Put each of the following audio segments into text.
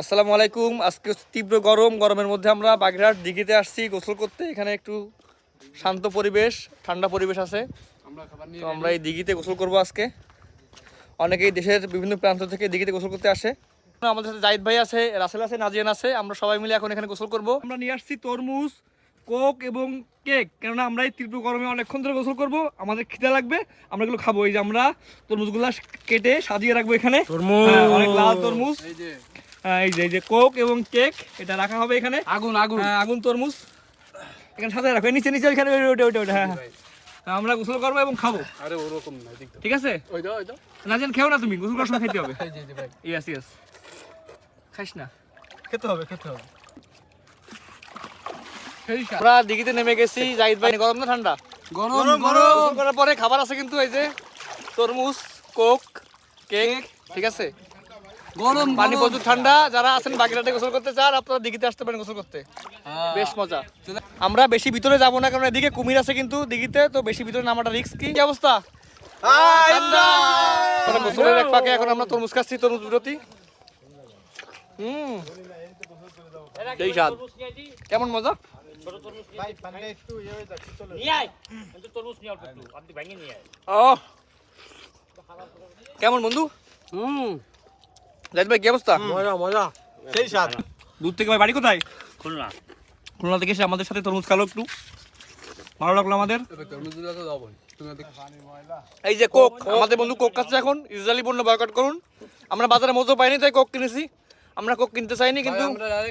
আসসালামু আলাইকুম। আজকে তীব্র গরম গরমের মধ্যে আমরা বাগেরহাট দিঘিতে আসছি গোসল করতে। এখানে একটু শান্ত পরিবেশ ঠান্ডা পরিবেশ আছে। তো আমরা এই দিঘিতে গোসল করব আজকে। অনেকেই দেশের বিভিন্ন প্রান্ত থেকে দিঘিতে গোসল করতে আসে। আমাদের সাথে জাহিদ ভাই আছে রাসেল আছে নাজিয়ান আছে। আমরা সবাই মিলে এখন এখানে গোসল করব। আমরা নিয়ে আসছি তরমুজ কোক এবং কেক। কেননা আমরা এই তীব্র গরমে অনেকক্ষণ ধরে গোসল করব। আমাদের খিদে লাগবে আমরা এগুলো খাব। এই যে আমরা তরমুজগুলো কেটে সাজিয়ে রাখব এখানে। হ্যাঁ, অনেক লাল তরমুজ। এই যে এই যে কোক এবং কেক এটা রাখা হবে এখানে। আগুন আগুন। হ্যাঁ, আগুন তরমুজ। এখানে সাথে রাখো। নিচে নিচে ওইখানে ওই- ওইটা ওইটা ওইটা হ্যাঁ হ্যাঁ। হ্যাঁ, আমরা গোসল করব এবং খাব। আরে ওরকম ঠিক আছে? ওই দাও ওই দাও। না জান খেও না তুমি গোসল করার সময় খেতে হবে। ইয়েস ইয়েস খাইস না। খেতে হবে খেতে হবে। আমরা দিঘিতে নেমে গেছি জাহিদ ভাই গরম না ঠান্ডা? গরম গরম করার পরে খাবার আছে কিন্তু এই যে তরমুজ কোক কেক। ঠিক আছে? গরম পানি প্রচুর ঠান্ডা যারা আছেন বাগেরহাটে গোসল করতে চান আপনারা দিঘিতে আসতে পারেন গোসল করতে। বেশ মজা। আমরা বেশি ভিতরে যাব না কারণ এদিকে কুমির আছে কিন্তু দিঘিতে তো বেশি ভিতরে নামাটা রিস্ক কি? অবস্থা। গোসলের এক পাকে এখন আমরা তরমুজ খাচ্ছি তরমুজ বিরতি। হুম। সেই স্বাদ। কেমন মজা? ও কেমন বন্ধু? হুম। জাহিদ ভাই কি অবস্থা? মজা মজা। সেই স্বাদ। দূর থেকে ভাই বাড়ি কোথায়? খুলনা। খুলনা থেকে এসে আমাদের সাথে তরমুজ খালো একটু। ভালো লাগল আমাদের। এই যে কোক আমাদের বন্ধু কোক খাচ্ছে এখন ইসরায়েলি পণ্য বয়কট করুন। আমরা বাজারে মজো পাইনি তাই কোক কিনেছি। আমরা কোক কিনতে চাইনি কিন্তু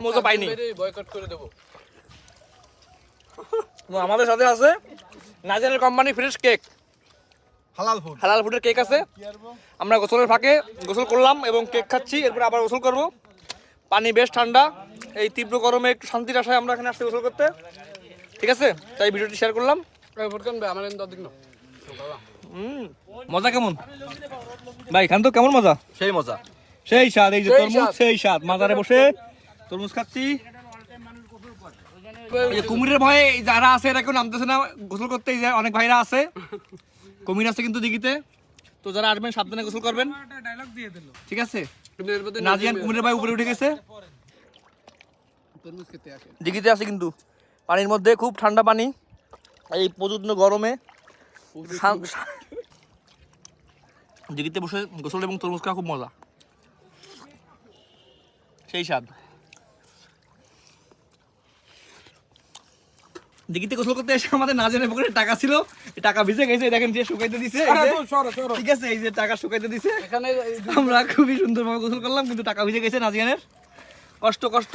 মজো পাইনি। বয়কট করে দেবো। আমাদের সাথে আছে নাজারের কোম্পানি ফ্রেশ কেক হালাল ফুড হালাল ফুডের কেক আছে। আমরা গোসলের ফাঁকে গোসল করলাম এবং কেক খাচ্ছি। এরপর আবার গোসল করব। পানি বেশ ঠান্ডা। এই তীব্র গরমে একটু শান্তির আশায় আমরা এখানে আসছি গোসল করতে। ঠিক আছে? তাই ভিডিওটি শেয়ার করলাম। মজা কেমন? ভাই খান তো কেমন মজা? সেই মজা। সেই স্বাদ এই যে তরমুজ সেই স্বাদ। মাজারে বসে তরমুজ খাচ্ছি। কুমিরের ভয়ে যারা আছে এরা কেউ নামতেছে না। গোসল করতে এই অনেক ভাইরা আছে। কুমির আছে কিন্তু দিঘিতে। তো যারা আসবেন সাবধানে গোসল করবেন। ঠিক আছে? নাজিয়ান কুমিরের ভাই উপরে উঠে গেছে। দিঘিতে আছে কিন্তু। পানির মধ্যে খুব ঠান্ডা পানি। এই প্রচণ্ড গরমে। দিঘিতে বসে গোসল এবং তরমুজ খাওয়া খুব মজা। সেই স্বাদ। দিঘিতে গোসল করতে এসে আমাদের না জানে পুকুরে টাকা ছিল। টাকা ভিজে গেছে দেখেন যে শুকাইতে দিছে ঠিক আছে এই যে টাকা শুকাইতে দিছে। এখানে আমরা খুবই সুন্দরভাবে গোসল করলাম কিন্তু টাকা ভিজে গেছে নাজিয়ানের কষ্ট কষ্ট।